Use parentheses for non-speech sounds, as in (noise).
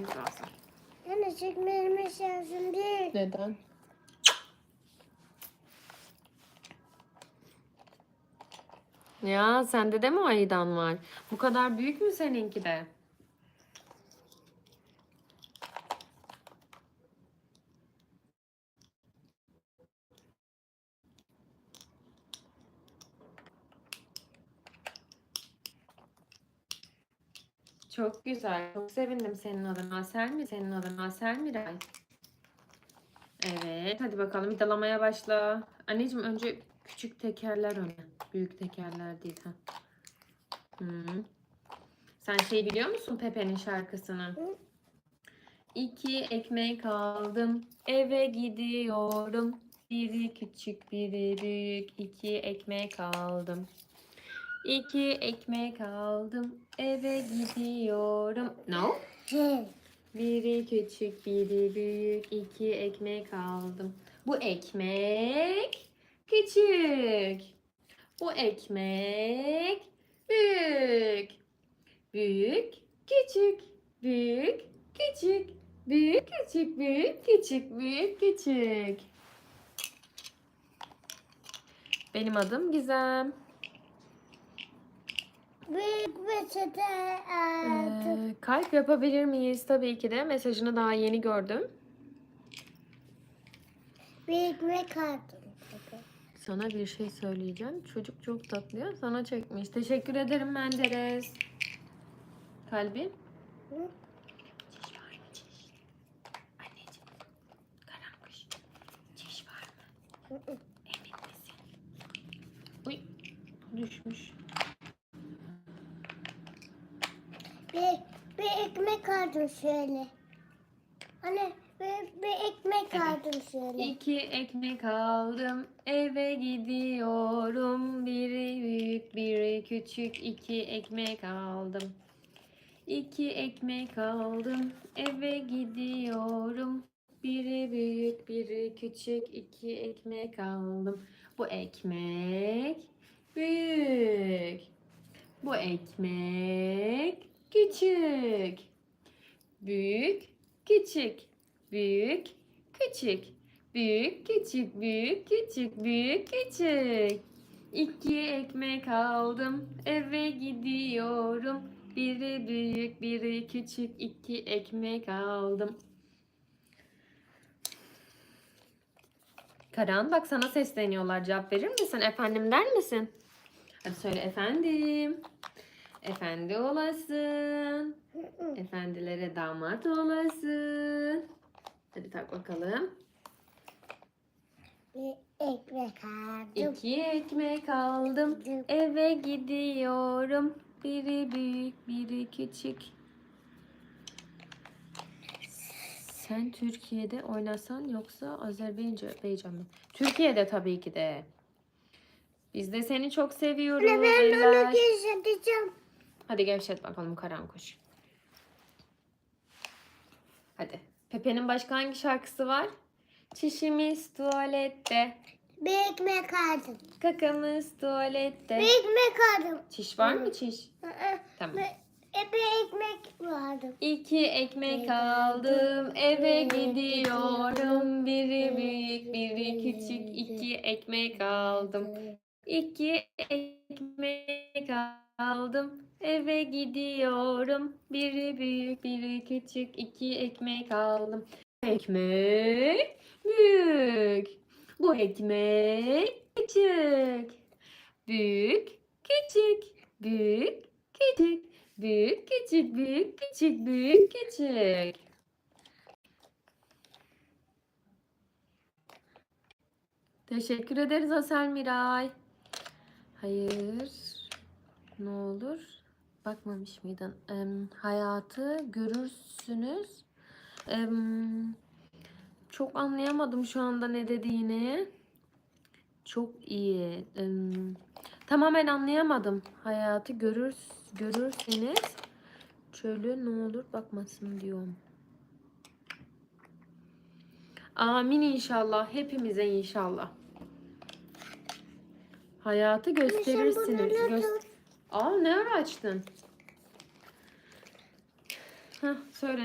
yüz alsın. Anne çekmeme lazım değil. Neden? Ya sende de mi ayıdan var? Bu kadar büyük mü seninki de? Çok güzel. Çok sevindim senin adına. Asel mi? Senin adına Asel Miray. Evet. Hadi bakalım vidalamaya başla. Anneciğim önce küçük tekerler öne. Büyük tekerler değil. Ha. Hı. Sen şey biliyor musun Pepe'nin şarkısını? İki ekmek aldım. Eve gidiyorum. Biri küçük biri büyük. İki ekmek aldım. İki ekmek aldım. Eve gidiyorum. No. Biri küçük, biri büyük, iki ekmek aldım. Bu ekmek küçük. Bu ekmek büyük. Büyük, küçük, büyük, küçük, büyük, küçük, büyük, küçük, büyük, küçük. Benim adım Gizem. Büyük peçete. Ee, kalp yapabilir miyiz? Tabii ki de. Mesajını daha yeni gördüm. Büyük ve kartım. Sana bir şey söyleyeceğim. Çocuk çok tatlı ya. Sana çekmiş. Teşekkür ederim Menderes. Kalbim. Hı? Çiş var mı çiş? Anneciğim. Karankuş. Çiş var mı? Hı hı. Emin misin? Uy. Düşmüş. Bir, bir ekmek aldım şöyle. Anne bir, bir ekmek Evet. aldım şöyle. İki ekmek aldım. Eve gidiyorum. Biri büyük, biri küçük. İki ekmek aldım. İki ekmek aldım. Eve gidiyorum. Biri büyük, biri küçük. İki ekmek aldım. Bu ekmek büyük. Bu ekmek küçük. Büyük, küçük. Büyük, küçük. Büyük, küçük, büyük, küçük, büyük, küçük. İki ekmek aldım, eve gidiyorum. Biri büyük, biri küçük, iki ekmek aldım. Karan bak sana sesleniyorlar. Cevap verir misin? Efendim der misin? Hadi söyle efendim. Efendi olasın. (laughs) Efendilere damat olasın. Hadi tak bakalım. Bir ekmek aldım. İki ekmek aldım. Eve gidiyorum. Biri büyük, biri küçük. Sen Türkiye'de oynasan yoksa Azerbaycan mı? Türkiye'de tabii ki de. Biz de seni çok seviyoruz. Ben onu Elaş. Hadi gevşet bakalım Karankuş. Hadi. Pepe'nin başka hangi şarkısı var? Çişimiz tuvalette. Bir ekmek aldım. Kakamız tuvalette. Bir ekmek aldım. Çiş var mı çiş? Tamam. E, bir ekmek vardı. İki ekmek aldım eve gidiyorum. Biri büyük biri küçük iki ekmek aldım. İki ekmek aldım eve gidiyorum. Biri büyük biri küçük iki ekmek aldım. Ekmek büyük. Bu ekmek küçük. Büyük küçük. Büyük küçük. Büyük küçük büyük küçük büyük küçük. Teşekkür ederiz Asel Miray. Hayır. Ne olur? Bakmamış mıydın? Em, hayatı görürsünüz. Em, çok anlayamadım şu anda ne dediğini. Çok iyi. Em, tamamen anlayamadım. Hayatı görür, görürseniz çölü ne olur bakmasın diyorum. Amin inşallah. Hepimize inşallah. Hayatı gösterirsiniz. Anne sen Gös- bunu Aa ne ara açtın? Heh, söyle